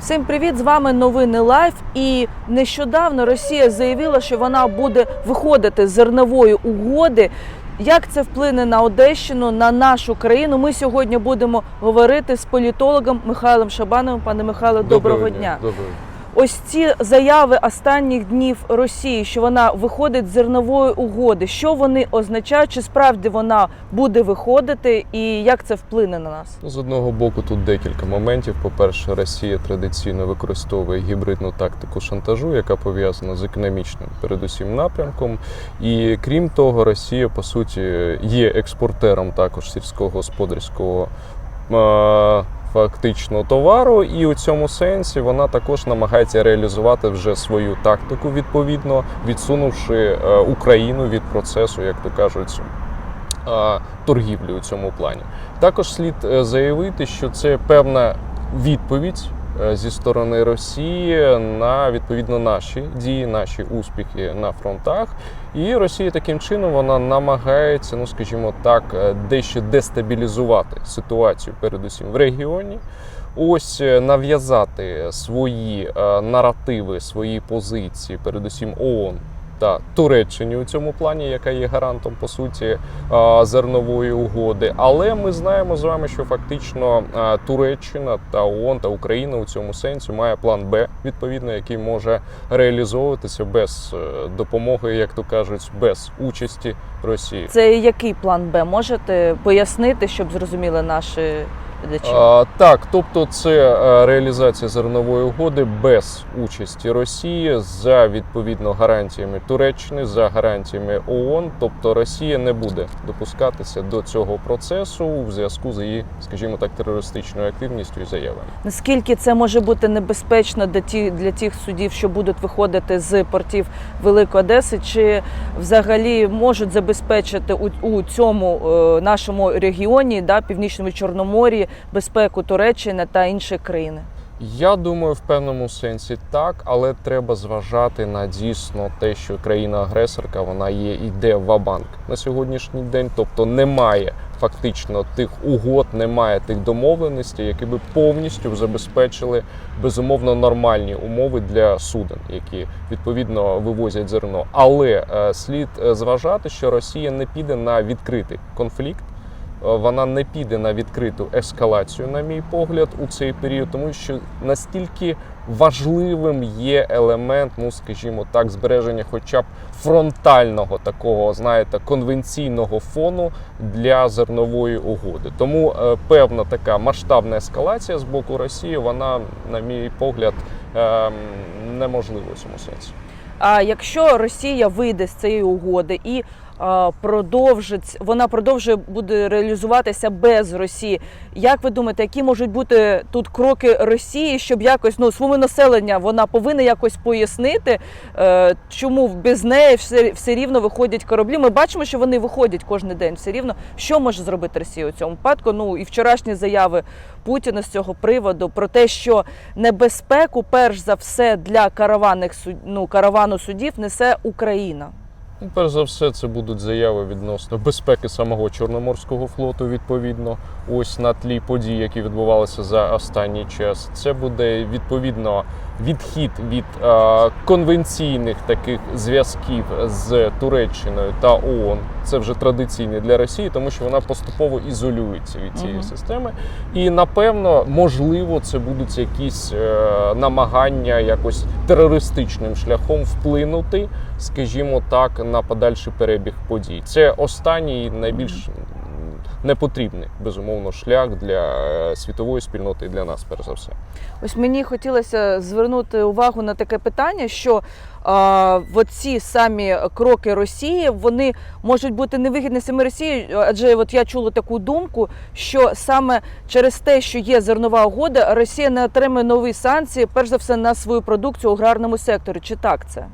Всім привіт! З вами новини Лайф. І нещодавно Росія заявила, що вона буде виходити з зернової угоди. Як це вплине на Одещину, на нашу країну? Ми сьогодні будемо говорити з політологом Михайлом Шабановим. Пане Михайло, доброго, дня. Доброго. Ось ці заяви останніх днів Росії, що вона виходить з зернової угоди. Що вони означають? Чи справді вона буде виходити, і як це вплине на нас? Ну, з одного боку, тут декілька моментів. По-перше, Росія традиційно використовує гібридну тактику шантажу, яка пов'язана з економічним, передусім напрямком. І крім того, Росія по суті є експортером також сільськогосподарського. Фактично товару, і у цьому сенсі вона також намагається реалізувати вже свою тактику, відповідно відсунувши е, Україну від процесу, як то кажуть, е, торгівлі у цьому плані. Також слід е, заявити, що це певна відповідь зі сторони Росії на відповідно наші дії, наші успіхи на фронтах. І Росія таким чином вона намагається, ну скажімо так, е, дещо дестабілізувати ситуацію, передусім в регіоні. Ось е, нав'язати свої е, наративи, свої позиції, передусім ООН та Туреччині у цьому плані, яка є гарантом по суті зернової угоди. Але ми знаємо з вами, що фактично Туреччина та ООН та Україна у цьому сенсі має план Б, відповідно, який може реалізовуватися без е, допомоги, як то кажуть, без участі Росії. Це який план Б? Можете пояснити, щоб зрозуміли наші глядачі? А, так, тобто це е, реалізація зернової угоди без участі Росії за відповідно гарантіями Туреччини, за гарантіями ООН. Тобто Росія не буде допускатися до цього процесу у зв'язку з її, скажімо так, терористичною активністю і заявами. Наскільки це може бути небезпечно для ті для тих судів, що будуть виходити з портів Великої Одеси, чи взагалі можуть забезпечити у, у цьому е, нашому регіоні, да, північному Чорномор'ї, безпеку Туреччини та інших країн? Я думаю, в певному сенсі так, але треба зважати на дійсно те, що країна-агресорка вона є йде в абанк на сьогоднішній день, тобто немає фактично тих угод, немає тих домовленостей, які би повністю забезпечили безумовно нормальні умови для суден, які відповідно вивозять зерно. Але е, слід е, зважати, що Росія не піде на відкритий конфлікт. Е, Вона не піде на відкриту ескалацію, на мій погляд, у цей період, тому що настільки важливим є елемент, ну скажімо так, збереження, хоча б фронтального такого, знаєте, конвенційного фону для зернової угоди. Тому е, певна така масштабна ескалація з боку Росії, вона, на мій погляд, е, неможлива у цьому сенсі. А якщо Росія вийде з цієї угоди і продовжить, вона продовжує буде реалізуватися без Росії. Як ви думаєте, які можуть бути тут кроки Росії, щоб якось ну своєму населення вона повинна якось пояснити, е, чому без неї все, все рівно виходять кораблі? Ми бачимо, що вони виходять кожен день. Все рівно що може зробити Росія у цьому випадку? Ну і вчорашні заяви Путіна з цього приводу про те, що небезпеку, перш за все, для караванних ну, каравану судів несе Україна. Ну, перш за все, це будуть заяви відносно безпеки самого Чорноморського флоту, відповідно, ось на тлі подій, які відбувалися за останній час. Це буде відповідно відхід від е, конвенційних таких зв'язків з Туреччиною та ООН. Це вже традиційне для Росії, тому що вона поступово ізолюється від цієї Мгм. системи. І напевно, можливо, це будуть якісь е, намагання якось терористичним шляхом вплинути, скажімо так, на подальший перебіг подій. Це останній найбільш непотрібний безумовно шлях для е, світової спільноти і для нас, перш за все. Ось мені хотілося звернути увагу на таке питання, що а, ці самі кроки Росії вони можуть бути невигідні самі Росії, адже от я чула таку думку, що саме через те, що є зернова угода, Росія не отримує нові санкції, перш за все на свою продукцію у аграрному секторі. Чи так це?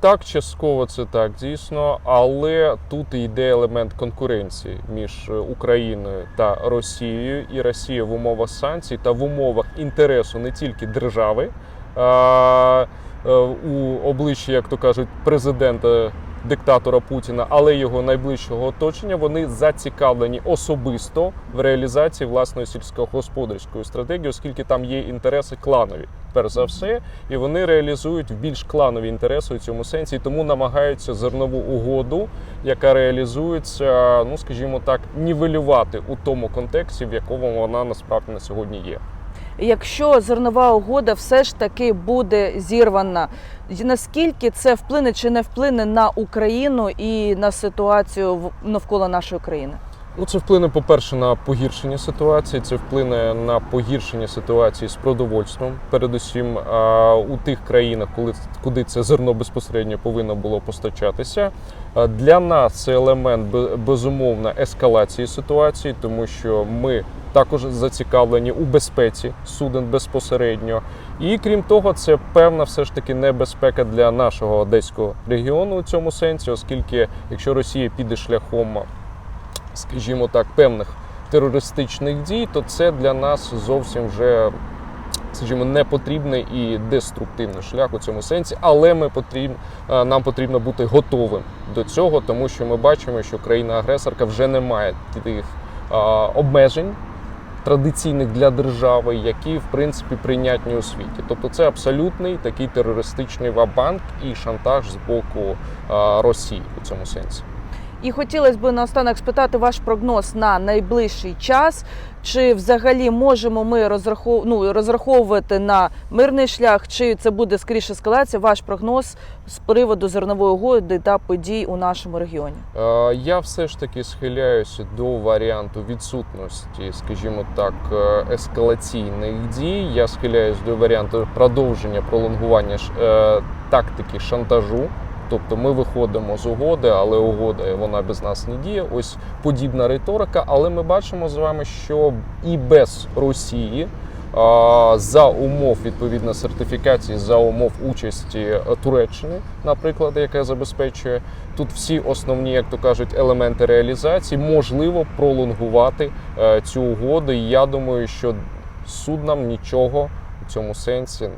Так, частково це так, дійсно, але тут йде елемент конкуренції між е, Україною та Росією, і Росія в умовах санкцій та в умовах інтересу не тільки держави. А, е, у обличчі, як то кажуть, президента диктатора Путіна, але його найближчого оточення, вони зацікавлені особисто в реалізації власної сільськогосподарської стратегії, оскільки там є інтереси кланові, перш за все, і вони реалізують більш кланові інтереси у цьому сенсі, і тому намагаються зернову угоду, яка реалізується, ну скажімо так, нівелювати у тому контексті, в якому вона насправді на сьогодні є. Якщо зернова угода все ж таки буде зірвана, наскільки це вплине чи не вплине на Україну і на ситуацію навколо нашої країни? Ну, це вплине, по-перше, на погіршення ситуації. Це вплине на погіршення ситуації з продовольством. Передусім у тих країнах, куди це зерно безпосередньо повинно було постачатися. Для нас це елемент бе- безумовно ескалації ситуації, тому що ми також зацікавлені у безпеці суден безпосередньо. І крім того, це певна все ж таки небезпека для нашого одеського регіону у цьому сенсі, оскільки якщо Росія піде шляхом скажімо так, певних терористичних дій, то це для нас зовсім вже, скажімо, не потрібний і деструктивний шлях у цьому сенсі. Але ми потрібно, нам потрібно бути готовим до цього, тому що ми бачимо, що країна-агресорка вже не має тих а, обмежень. Традиційних для держави, які в принципі прийнятні у світі, тобто це абсолютний такий терористичний вабанк і шантаж з боку а, Росії у цьому сенсі. І хотілося б наостанок спитати ваш прогноз на найближчий час. Чи взагалі можемо ми розрахов... ну, розраховувати на мирний шлях, чи це буде скоріше ескалація? Ваш прогноз з приводу зернової угоди та подій у нашому регіоні? Е, Я все ж таки схиляюся до варіанту відсутності, скажімо так, е, ескалаційних дій. Я схиляюсь до варіанту продовження пролонгування е, тактики шантажу. Тобто ми виходимо з угоди, але угода вона без нас не діє. Ось подібна риторика. Але ми бачимо з вами, що і без Росії за умов відповідно сертифікації, за умов участі Туреччини, наприклад, яка забезпечує тут всі основні, як то кажуть, елементи реалізації, можливо пролонгувати е, цю угоду. І я думаю, що суднам нічого у цьому сенсі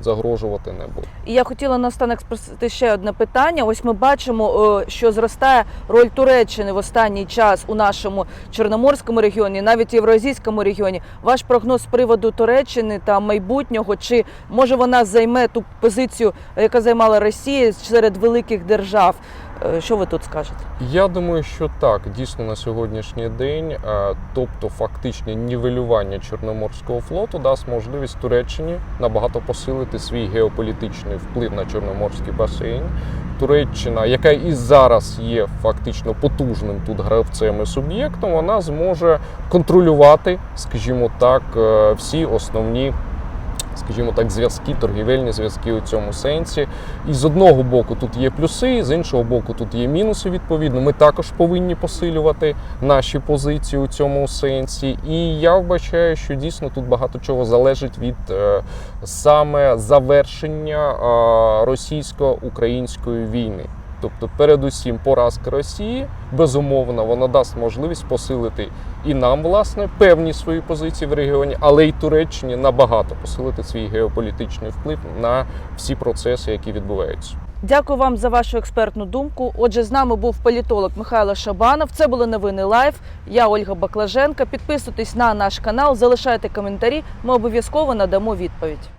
загрожувати не буде. І я хотіла наостанок спросити ще одне питання. Ось ми бачимо, е, що зростає роль Туреччини в останній час у нашому чорноморському регіоні, навіть євроазійському регіоні. Ваш прогноз з приводу Туреччини та майбутнього, чи може вона займе ту позицію, яка займала Росія серед великих держав? Е, Що ви тут скажете? Я думаю, що так, дійсно на сьогоднішній день, е, тобто фактичне нівелювання Чорноморського флоту дасть можливість Туреччині набагато посилити свій геополітичний вплив на Чорноморський басейн. Туреччина, яка і зараз є фактично потужним тут гравцем і суб'єктом, вона зможе контролювати, скажімо так, е, всі основні. Скажімо так, зв'язки, торгівельні зв'язки у цьому сенсі. І з одного боку тут є плюси, з іншого боку, тут є мінуси. Відповідно, ми також повинні посилювати наші позиції у цьому сенсі. І я вбачаю, що дійсно тут багато чого залежить від е, саме завершення е, російсько-української війни. Тобто, передусім, поразка Росії безумовно вона дасть можливість посилити і нам, власне, певні свої позиції в регіоні, але й Туреччині набагато посилити свій геополітичний вплив на всі процеси, які відбуваються. Дякую вам за вашу експертну думку. Отже, з нами був політолог Михайло Шабанов. Це були новини Лайф. Я Ольга Баклаженка. Підписуйтесь на наш канал, залишайте коментарі. Ми обов'язково надамо відповідь.